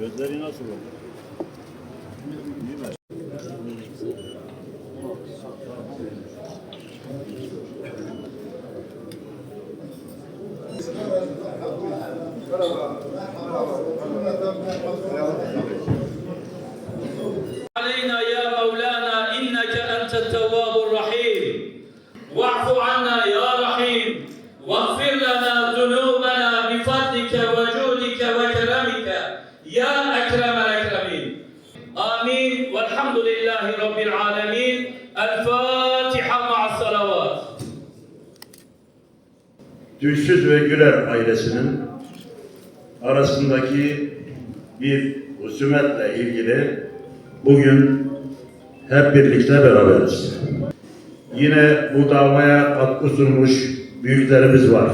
Gözleri nasıl oldu? علينا يا مولانا إنك أنت التواب الرحيم يا أكرم الأكرمين آمين والحمد لله رب العالمين الفاتحة مع الصلوات Düşsüz ve Güler ailesinin arasındaki bir husumetle ilgili bugün hep birlikte beraberiz. Yine bu davaya katkı sunmuş büyüklerimiz var.